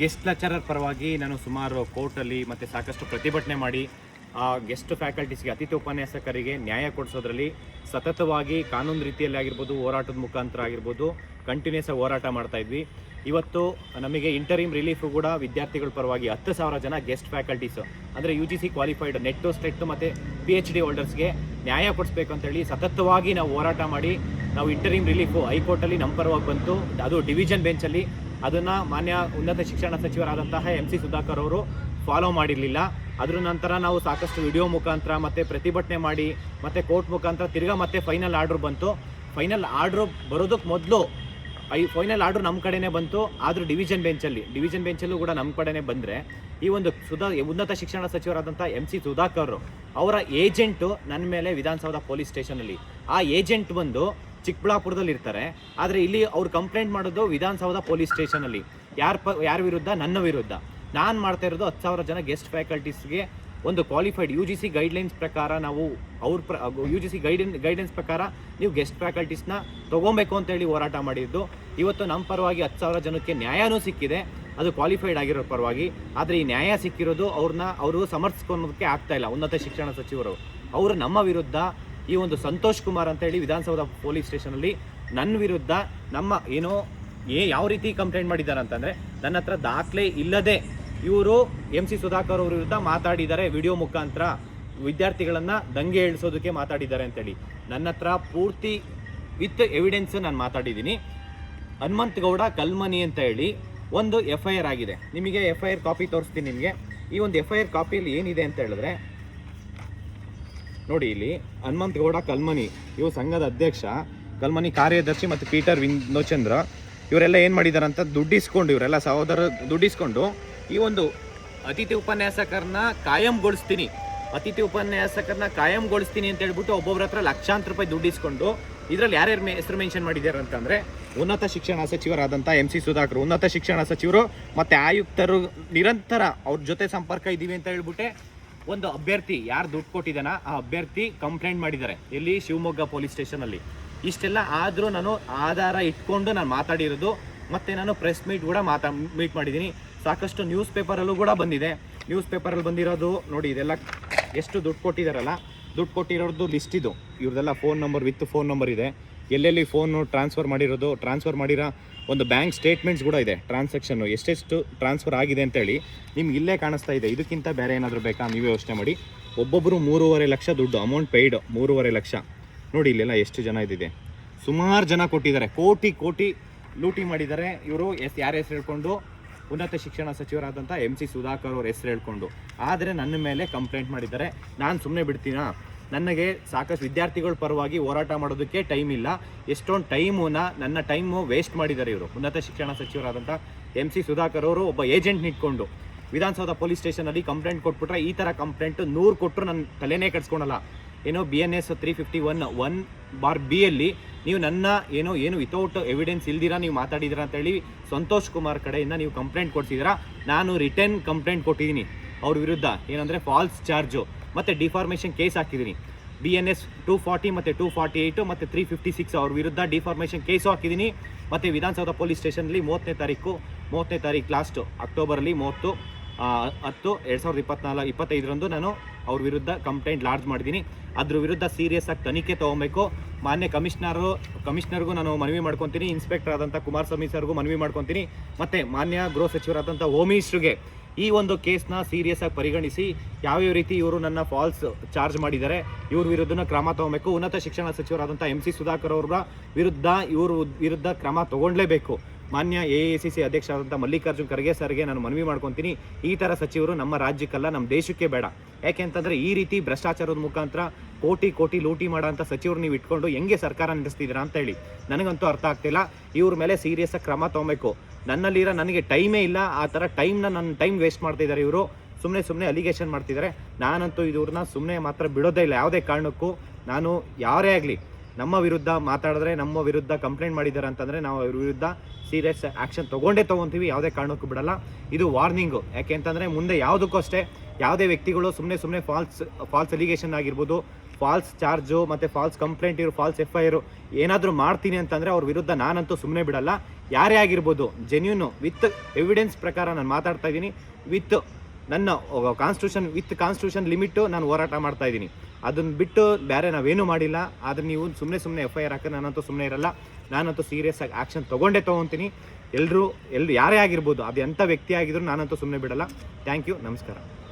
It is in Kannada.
ಗೆಸ್ಟ್ ಲೆಕ್ಚರರ್ ಪರವಾಗಿ ನಾನು ಸುಮಾರು ಕೋರ್ಟಲ್ಲಿ ಮತ್ತು ಸಾಕಷ್ಟು ಪ್ರತಿಭಟನೆ ಮಾಡಿ, ಆ ಗೆಸ್ಟ್ ಫ್ಯಾಕಲ್ಟೀಸ್ಗೆ ಅತಿಥಿ ಉಪನ್ಯಾಸಕರಿಗೆ ನ್ಯಾಯ ಕೊಡಿಸೋದ್ರಲ್ಲಿ ಸತತವಾಗಿ ಕಾನೂನು ರೀತಿಯಲ್ಲಿ ಆಗಿರ್ಬೋದು, ಹೋರಾಟದ ಮುಖಾಂತರ ಆಗಿರ್ಬೋದು ಕಂಟಿನ್ಯೂಸ್ ಆಗಿ ಹೋರಾಟ ಮಾಡ್ತಾ ಇದ್ವಿ. ಇವತ್ತು ನಮಗೆ ಇಂಟರಿಮ್ ರಿಲೀಫ್ ಕೂಡ ವಿದ್ಯಾರ್ಥಿಗಳ ಪರವಾಗಿ ಹತ್ತು ಸಾವಿರ ಜನ ಗೆಸ್ಟ್ ಫ್ಯಾಕಲ್ಟೀಸು, ಅಂದರೆ U G C qualified NET SET ಮತ್ತು ಪಿ ಎಚ್ ಡಿ ಹೋಲ್ಡರ್ಸ್ಗೆ ನ್ಯಾಯ ಕೊಡಿಸ್ಬೇಕು ಅಂತೇಳಿ ಸತತವಾಗಿ ನಾವು ಹೋರಾಟ ಮಾಡಿ, ನಾವು ಇಂಟರಿಮ್ ರಿಲೀಫು ಹೈಕೋರ್ಟಲ್ಲಿ ನಮ್ಮ ಪರವಾಗಿ ಬಂತು. ಅದು ಡಿವಿಷನ್ ಬೆಂಚಲ್ಲಿ ಅದನ್ನು ಮಾನ್ಯ ಉನ್ನತ ಶಿಕ್ಷಣ ಸಚಿವರಾದಂತಹ ಎಂ ಸಿ ಸುಧಾಕರ್ ಅವರು ಫಾಲೋ ಮಾಡಿರಲಿಲ್ಲ. ಅದರ ನಂತರ ನಾವು ಸಾಕಷ್ಟು ವಿಡಿಯೋ ಮುಖಾಂತರ ಮತ್ತು ಪ್ರತಿಭಟನೆ ಮಾಡಿ, ಮತ್ತು ಕೋರ್ಟ್ ಮುಖಾಂತರ ತಿರ್ಗಾ ಮತ್ತೆ ಫೈನಲ್ ಆರ್ಡ್ರ್ ಬಂತು. ಫೈನಲ್ ಆರ್ಡ್ರು ಬರೋದಕ್ಕೆ ಮೊದಲು ಐ ಫೈನಲ್ ಆರ್ಡ್ರ್ ನಮ್ಮ ಕಡೆನೇ ಬಂತು, ಆದರೂ ಡಿವಿಷನ್ ಬೆಂಚಲ್ಲಿ ಡಿವಿಷನ್ ಬೆಂಚಲ್ಲೂ ಕೂಡ ನಮ್ಮ ಕಡೆನೇ ಬಂದರೆ ಈ ಒಂದು ಸುಧಾ, ಉನ್ನತ ಶಿಕ್ಷಣ ಸಚಿವರಾದಂಥ ಎಂ ಸಿ ಸುಧಾಕರ್ ಅವರ ಏಜೆಂಟು ನನ್ನ ಮೇಲೆ ವಿಧಾನಸೌಧ ಪೊಲೀಸ್ ಸ್ಟೇಷನಲ್ಲಿ ಆ ಏಜೆಂಟ್ ಬಂದು ಚಿಕ್ಕಬಳ್ಳಾಪುರದಲ್ಲಿ ಇರ್ತಾರೆ. ಆದರೆ ಇಲ್ಲಿ ಅವ್ರು ಕಂಪ್ಲೇಂಟ್ ಮಾಡೋದು ವಿಧಾನಸೌಧ ಪೊಲೀಸ್ ಸ್ಟೇಷನಲ್ಲಿ ಯಾರ ಪ, ಯಾರ ವಿರುದ್ಧ? ನನ್ನ ವಿರುದ್ಧ. ನಾನು ಮಾಡ್ತಾ ಇರೋದು ಹತ್ತು ಸಾವಿರ ಜನ ಗೆಸ್ಟ್ ಫ್ಯಾಕಲ್ಟೀಸ್ಗೆ ಒಂದು qualified U G C guidelines ಪ್ರಕಾರ ನಾವು ಅವ್ರ ಪ್ರ ಯು ಜಿ ಸಿ ಗೈಡೆನ್ ಗೈಡೆನ್ಸ್ ಪ್ರಕಾರ ನೀವು ಗೆಸ್ಟ್ ಫ್ಯಾಕಲ್ಟೀಸ್ನ ತೊಗೊಬೇಕು ಅಂತೇಳಿ ಹೋರಾಟ ಮಾಡಿದ್ದು. ಇವತ್ತು ನಮ್ಮ ಪರವಾಗಿ ಹತ್ತು ಸಾವಿರ ಜನಕ್ಕೆ ನ್ಯಾಯನೂ ಸಿಕ್ಕಿದೆ. ಅದು ಕ್ವಾಲಿಫೈಡ್ ಆಗಿರೋ ಪರವಾಗಿ. ಆದರೆ ಈ ನ್ಯಾಯ ಸಿಕ್ಕಿರೋದು ಅವ್ರನ್ನ ಅವರು ಸಮರ್ಥಿಸ್ಕೊಳೋದಕ್ಕೆ ಆಗ್ತಾ ಇಲ್ಲ ಉನ್ನತ ಶಿಕ್ಷಣ ಸಚಿವರು. ಅವರು ನಮ್ಮ ವಿರುದ್ಧ ಈ ಒಂದು ಸಂತೋಷ್ ಕುಮಾರ್ ಅಂತ ಹೇಳಿ ವಿಧಾನಸೌಧ ಪೊಲೀಸ್ ಸ್ಟೇಷನಲ್ಲಿ ನನ್ನ ವಿರುದ್ಧ ನಮ್ಮ ಏನೋ, ಏ ಯಾವ ರೀತಿ ಕಂಪ್ಲೇಂಟ್ ಮಾಡಿದ್ದಾರೆ ಅಂತಂದರೆ ನನ್ನ ಹತ್ರ ದಾಖಲೆ ಇಲ್ಲದೆ ಇವರು ಎಂ ಸಿ ಸುಧಾಕರ್ ಅವ್ರ ವಿರುದ್ಧ ಮಾತಾಡಿದ್ದಾರೆ ವಿಡಿಯೋ ಮುಖಾಂತರ ವಿದ್ಯಾರ್ಥಿಗಳನ್ನು ದಂಗೆ ಇಳಿಸೋದಕ್ಕೆ ಮಾತಾಡಿದ್ದಾರೆ ಅಂತೇಳಿ ನನ್ನ ಹತ್ರ ಪೂರ್ತಿ ವಿತ್ ಎವಿಡೆನ್ಸ್ ನಾನು ಮಾತಾಡಿದ್ದೀನಿ. ಹನುಮಂತ್ ಗೌಡ ಕಲ್ಮನಿ ಅಂತ ಹೇಳಿ ಒಂದು ಎಫ್ ಐ ಆರ್ ಆಗಿದೆ. ನಿಮಗೆ ಎಫ್ ಐ ಆರ್ ಕಾಪಿ ತೋರಿಸ್ತೀನಿ ನಿಮಗೆ. ಈ ಒಂದು ಎಫ್ ಐ ಆರ್ ಕಾಪಿಯಲ್ಲಿ ಏನಿದೆ ಅಂತ ಹೇಳಿದ್ರೆ ನೋಡಿ ಇಲ್ಲಿ ಹನುಮಂತ ಗೌಡ, ಕಲ್ಮನಿ, ಇವರು ಸಂಘದ ಅಧ್ಯಕ್ಷ, ಕಲ್ಮನಿ ಕಾರ್ಯದರ್ಶಿ ಮತ್ತು ಪೀಟರ್ ವಿನೋಚಂದ್ರ ಇವರೆಲ್ಲ ಏನು ಮಾಡಿದ್ದಾರೆ ಅಂತ ದುಡ್ಡಿಸ್ಕೊಂಡು ಇವರೆಲ್ಲ ಸಹೋದರ ದುಡ್ಡಿಸ್ಕೊಂಡು ಈ ಒಂದು ಅತಿಥಿ ಉಪನ್ಯಾಸಕರನ್ನ ಕಾಯಂಗೊಳಿಸ್ತೀನಿ. ಅತಿಥಿ ಉಪನ್ಯಾಸಕರನ್ನ ಕಾಯಂಗೊಳಿಸ್ತೀನಿ ಅಂತ ಹೇಳ್ಬಿಟ್ಟು ಒಬ್ಬೊಬ್ರ ಹತ್ರ ಲಕ್ಷಾಂತರ ರೂಪಾಯಿ ದುಡ್ಡಿಸ್ಕೊಂಡು ಇದರಲ್ಲಿ ಯಾರ್ಯಾರು ಮೇ, ಹೆಸರು ಮೆನ್ಷನ್ ಮಾಡಿದ್ದಾರೆ ಅಂತಂದರೆ ಉನ್ನತ ಶಿಕ್ಷಣ ಸಚಿವರಾದಂಥ ಎಂ ಸಿ ಸುಧಾಕರ್. ಉನ್ನತ ಶಿಕ್ಷಣ ಸಚಿವರು ಮತ್ತು ಆಯುಕ್ತರು ನಿರಂತರ ಅವ್ರ ಜೊತೆ ಸಂಪರ್ಕ ಇದ್ದೀವಿ ಅಂತ ಹೇಳ್ಬಿಟ್ಟೆ. ಒಂದು ಅಭ್ಯರ್ಥಿ ಯಾರು ದುಡ್ಡು ಕೊಟ್ಟಿದ್ದಾನ ಆ ಅಭ್ಯರ್ಥಿ ಕಂಪ್ಲೇಂಟ್ ಮಾಡಿದ್ದಾರೆ. ಎಲ್ಲಿ? ಶಿವಮೊಗ್ಗ ಪೊಲೀಸ್ ಸ್ಟೇಷನಲ್ಲಿ ಇಷ್ಟೆಲ್ಲ ಆದರೂ ನಾನು ಆಧಾರ ಇಟ್ಕೊಂಡು ನಾನು ಮಾತಾಡಿರೋದು, ಮತ್ತು ನಾನು ಪ್ರೆಸ್ ಮೀಟ್ ಕೂಡ ಮಾತಾ ಮೀಟ್ ಮಾಡಿದ್ದೀನಿ. ಸಾಕಷ್ಟು ನ್ಯೂಸ್ ಪೇಪರಲ್ಲೂ ಕೂಡ ಬಂದಿದೆ. ನ್ಯೂಸ್ ಪೇಪರಲ್ಲಿ ಬಂದಿರೋದು ನೋಡಿ, ಇದೆಲ್ಲ ಎಷ್ಟು ದುಡ್ಡು ಕೊಟ್ಟಿದ್ದಾರಲ್ಲ ದುಡ್ಡು ಕೊಟ್ಟಿರೋದು ಲಿಸ್ಟ್ ಇದು. ಇವ್ರದೆಲ್ಲ phone number with phone number ಇದೆ. ಎಲ್ಲೆಲ್ಲಿ ಫೋನು ಟ್ರಾನ್ಸ್ಫರ್ ಮಾಡಿರೋದು ಟ್ರಾನ್ಸ್ಫರ್ ಮಾಡಿರೋ ಒಂದು ಬ್ಯಾಂಕ್ ಸ್ಟೇಟ್ಮೆಂಟ್ಸ್ ಕೂಡ ಇದೆ ಟ್ರಾನ್ಸಾಕ್ಷನ್ನು ಎಷ್ಟೆಷ್ಟು ಟ್ರಾನ್ಸ್ಫರ್ ಆಗಿದೆ ಅಂತೇಳಿ ನಿಮ್ಗೆ ಇಲ್ಲೇ ಕಾಣಿಸ್ತಾ ಇದೆ. ಇದಕ್ಕಿಂತ ಬೇರೆ ಏನಾದರೂ ಬೇಕಾ? ನೀವು ಯೋಚನೆ ಮಾಡಿ. ಒಬ್ಬೊಬ್ಬರು ಮೂರುವರೆ ಲಕ್ಷ ದುಡ್ಡು ಅಮೌಂಟ್ ಪೇಯ್ಡ್ ಮೂರುವರೆ ಲಕ್ಷ. ನೋಡಿ ಇಲ್ಲೆಲ್ಲ ಎಷ್ಟು ಜನ ಇದಿದೆ ಸುಮಾರು ಜನ ಕೊಟ್ಟಿದ್ದಾರೆ. ಕೋಟಿ ಕೋಟಿ ಲೂಟಿ ಮಾಡಿದ್ದಾರೆ ಇವರು. ಎಸ್, ಯಾರು ಹೆಸರು ಹೇಳ್ಕೊಂಡು ಉನ್ನತ ಶಿಕ್ಷಣ ಸಚಿವರಾದಂಥ ಎಂ ಸಿ ಸುಧಾಕರ್ ಅವ್ರ ಹೆಸರು ಹೇಳ್ಕೊಂಡು. ಆದರೆ ನನ್ನ ಮೇಲೆ ಕಂಪ್ಲೇಂಟ್ ಮಾಡಿದ್ದಾರೆ. ನಾನು ಸುಮ್ಮನೆ ಬಿಡ್ತೀನಾ? ನನಗೆ ಸಾಕಷ್ಟು ವಿದ್ಯಾರ್ಥಿಗಳ ಪರವಾಗಿ ಹೋರಾಟ ಮಾಡೋದಕ್ಕೆ ಟೈಮ್ ಇಲ್ಲ. ಎಷ್ಟೊಂದು ಟೈಮನ್ನ ನನ್ನ ಟೈಮು ವೇಸ್ಟ್ ಮಾಡಿದ್ದಾರೆ ಇವರು. ಉನ್ನತ ಶಿಕ್ಷಣ ಸಚಿವರಾದಂಥ ಎಂ ಸಿ ಸುಧಾಕರ್ ಅವರು ಒಬ್ಬ ಏಜೆಂಟ್ ನಿಟ್ಕೊಂಡು ವಿಧಾನಸೌಧ ಪೊಲೀಸ್ ಸ್ಟೇಷನಲ್ಲಿ ಕಂಪ್ಲೇಂಟ್ ಕೊಟ್ಬಿಟ್ರೆ ಈ ಥರ ಕಂಪ್ಲೇಂಟ್ ನೂರು ಕೊಟ್ಟರು ನನ್ನ ತಲೆನೇ ಕಟ್ಸ್ಕೊಳಲ್ಲ ಏನೋ B N S three fifty one one bar B ಅಲ್ಲಿ ನೀವು ನನ್ನ ಏನೋ, ಏನು ವಿತೌಟ್ ಎವಿಡೆನ್ಸ್ ಇಲ್ದಿರಾ, ನೀವು ಮಾತಾಡಿದಿರಾ ಅಂತೇಳಿ ಸಂತೋಷ್ ಕುಮಾರ್ ಕಡೆಯಿಂದ ನೀವು ಕಂಪ್ಲೇಂಟ್ ಕೊಡ್ತಿದ್ದೀರಾ ನಾನು ರಿಟರ್ನ್ ಕಂಪ್ಲೇಂಟ್ ಕೊಟ್ಟಿದ್ದೀನಿ ಅವ್ರ ವಿರುದ್ಧ. ಏನಂದರೆ ಫಾಲ್ಸ್ ಚಾರ್ಜು ಮತ್ತು ಡಿಫಾರ್ಮೇಷನ್ ಕೇಸ್ ಹಾಕಿದ್ದೀನಿ. B N S two forty ಮತ್ತು ಟೂ ಫಾರ್ಟಿ ಏಯ್ಟು ಮತ್ತು ತ್ರೀ ಫಿಫ್ಟಿ ಸಿಕ್ಸ್ ಅವ್ರ ವಿರುದ್ಧ ಡಿಫಾರ್ಮೇಷನ್ ಕೇಸು ಹಾಕಿದ್ದೀನಿ. ಮತ್ತು ವಿಧಾನಸೌಧ ಪೊಲೀಸ್ ಸ್ಟೇಷನಲ್ಲಿ ಮೂವತ್ತನೇ ತಾರೀಕು ಮೂವತ್ತನೇ ತಾರೀಕು ಲಾಸ್ಟು ಅಕ್ಟೋಬರಲ್ಲಿ ಮೂವತ್ತು. ಹತ್ತು, ಎರಡು ಸಾವಿರದ ಇಪ್ಪತ್ನಾಲ್ಕು, ಇಪ್ಪತ್ತೈದರಂದು ನಾನು ಅವ್ರ ವಿರುದ್ಧ ಕಂಪ್ಲೇಂಟ್ ಲಾಡ್ಜ್ ಮಾಡಿದ್ದೀನಿ. ಅದ್ರ ವಿರುದ್ಧ ಸೀರಿಯಸ್ ಆಗಿ ತನಿಖೆ ತೊಗೊಬೇಕು. ಮಾನ್ಯ ಕಮಿಷನರು ಕಮಿಷನರ್ಗೂ ನಾನು ಮನವಿ ಮಾಡ್ಕೊತೀನಿ. ಇನ್ಸ್ಪೆಕ್ಟರ್ ಆದಂಥ ಕುಮಾರಸ್ವಾಮಿ ಸರ್ಗೂ ಮನವಿ ಮಾಡ್ಕೊತೀನಿ. ಮತ್ತು ಮಾನ್ಯ ಗೃಹ ಸಚಿವರಾದಂಥ ಹೋಮ್ ಮಿನಿಸ್ಟ್ರಿಗೆ ಈ ಒಂದು ಕೇಸ್ನ ಸೀರಿಯಸ್ ಆಗಿ ಪರಿಗಣಿಸಿ ಯಾವ್ಯಾವ ರೀತಿ ಇವರು ನನ್ನ ಫಾಲ್ಸ್ ಚಾರ್ಜ್ ಮಾಡಿದ್ದಾರೆ, ಇವ್ರ ವಿರುದ್ಧನ ಕ್ರಮ ತಗೋಬೇಕು. ಉನ್ನತ ಶಿಕ್ಷಣ ಸಚಿವರಾದಂಥ ಎಂ ಸಿ ಸುಧಾಕರ್ ಅವರ ವಿರುದ್ಧ ಇವರು ವಿರುದ್ಧ ಕ್ರಮ ತಗೊಳ್ಳೇಬೇಕು ಮಾನ್ಯ ಎ ಐ ಸಿ ಸಿ ಅಧ್ಯಕ್ಷರಾದಂಥ ಮಲ್ಲಿಕಾರ್ಜುನ್ ಖರ್ಗೆ ಸರ್ಗೆ ನಾನು ಮನವಿ ಮಾಡ್ಕೊತೀನಿ. ಈ ಥರ ಸಚಿವರು ನಮ್ಮ ರಾಜ್ಯಕ್ಕಲ್ಲ, ನಮ್ಮ ದೇಶಕ್ಕೆ ಬೇಡ. ಯಾಕೆ ಅಂತಂದರೆ ಈ ರೀತಿ ಭ್ರಷ್ಟಾಚಾರದ ಮುಖಾಂತರ ಕೋಟಿ ಕೋಟಿ ಲೂಟಿ ಮಾಡೋಂಥ ಸಚಿವರು ನೀವು ಇಟ್ಕೊಂಡು ಹೆಂಗೆ ಸರ್ಕಾರ ನಡೆಸ್ತಿದ್ದೀರಾ ಅಂತ ಹೇಳಿ. ನನಗಂತೂ ಅರ್ಥ ಆಗ್ತಿಲ್ಲ. ಇವ್ರ ಮೇಲೆ ಸೀರಿಯಸ್ ಕ್ರಮ ತೊಗೊಬೇಕು. ನನ್ನಲ್ಲಿರೋ ನನಗೆ ಟೈಮೇ ಇಲ್ಲ. ಆ ಥರ ಟೈಮ್ನ ನನ್ನ ಟೈಮ್ ವೇಸ್ಟ್ ಮಾಡ್ತಾ ಇದ್ದಾರೆ ಇವರು. ಸುಮ್ಮನೆ ಸುಮ್ಮನೆ ಅಲಿಗೇಷನ್ ಮಾಡ್ತಿದ್ದಾರೆ. ನಾನಂತೂ ಇವ್ರನ್ನ ಸುಮ್ಮನೆ ಮಾತ್ರ ಬಿಡೋದೇ ಇಲ್ಲ. ಯಾವುದೇ ಕಾರಣಕ್ಕೂ ನಾನು ಯಾರೇ ಆಗಲಿ ನಮ್ಮ ವಿರುದ್ಧ ಮಾತಾಡಿದ್ರೆ ನಮ್ಮ ವಿರುದ್ಧ ಕಂಪ್ಲೇಂಟ್ ಮಾಡಿದ್ದಾರೆ ಅಂತಂದರೆ ನಾವು ಅವ್ರ ವಿರುದ್ಧ ಸೀರಿಯಸ್ ಆ್ಯಕ್ಷನ್ ತೊಗೊಂಡೇ ತೊಗೊತೀವಿ, ಯಾವುದೇ ಕಾರಣಕ್ಕೂ ಬಿಡಲ್ಲ. ಇದು ವಾರ್ನಿಂಗು ಯಾಕೆ ಅಂತಂದರೆ ಮುಂದೆ ಯಾವುದಕ್ಕೂ ಅಷ್ಟೇ ಯಾವುದೇ ವ್ಯಕ್ತಿಗಳು ಸುಮ್ಮನೆ ಸುಮ್ಮನೆ ಫಾಲ್ಸ್ ಫಾಲ್ಸ್ ಅಲಿಗೇಷನ್ ಆಗಿರ್ಬೋದು ಫಾಲ್ಸ್ ಚಾರ್ಜು ಮತ್ತು ಫಾಲ್ಸ್ ಕಂಪ್ಲೇಂಟ್ ಇರು ಫಾಲ್ಸ್ ಎಫ್ ಐ ಆರು ಏನಾದರೂ ಮಾಡ್ತೀನಿ ಅಂತಂದರೆ ಅವ್ರ ವಿರುದ್ಧ ನಾನಂತೂ ಸುಮ್ಮನೆ ಬಿಡಲ್ಲ. ಯಾರೇ ಆಗಿರ್ಬೋದು ಜೆನ್ಯೂನು ವಿತ್ ಎವಿಡೆನ್ಸ್ ಪ್ರಕಾರ ನಾನು ಮಾತಾಡ್ತಾ ಇದ್ದೀನಿ ವಿತ್ ನನ್ನ ಕಾನ್ಸ್ಟಿಟ್ಯೂಷನ್ ವಿತ್ ಕಾನ್ಸ್ಟಿಟ್ಯೂಷನ್ ಲಿಮಿಟು ನಾನು ಹೋರಾಟ ಮಾಡ್ತಾ ಇದ್ದೀನಿ. ಅದನ್ನ ಬಿಟ್ಟು ಬೇರೆ ನಾವೇನು ಮಾಡಿಲ್ಲ. ಆದರೆ ನೀವು ಸುಮ್ಮನೆ ಸುಮ್ಮನೆ ಎಫ್ ಐ ಆರ್ ಹಾಕಿ ನಾನಂತೂ ಸುಮ್ಮನೆ ಇರಲ್ಲ. ನಾನಂತೂ ಸೀರಿಯಸ್ ಆಗಿ ಆ್ಯಕ್ಷನ್ ತೊಗೊಂಡೇ ತೊಗೊತೀನಿ. ಎಲ್ಲರೂ ಎಲ್ಲರೂ ಯಾರೇ ಆಗಿರ್ಬೋದು, ಅದು ಎಂಥ ವ್ಯಕ್ತಿ ಆಗಿದ್ರು ನಾನಂತೂ ಸುಮ್ಮನೆ ಬಿಡಲ್ಲ. ಥ್ಯಾಂಕ್ ಯು ನಮಸ್ಕಾರ.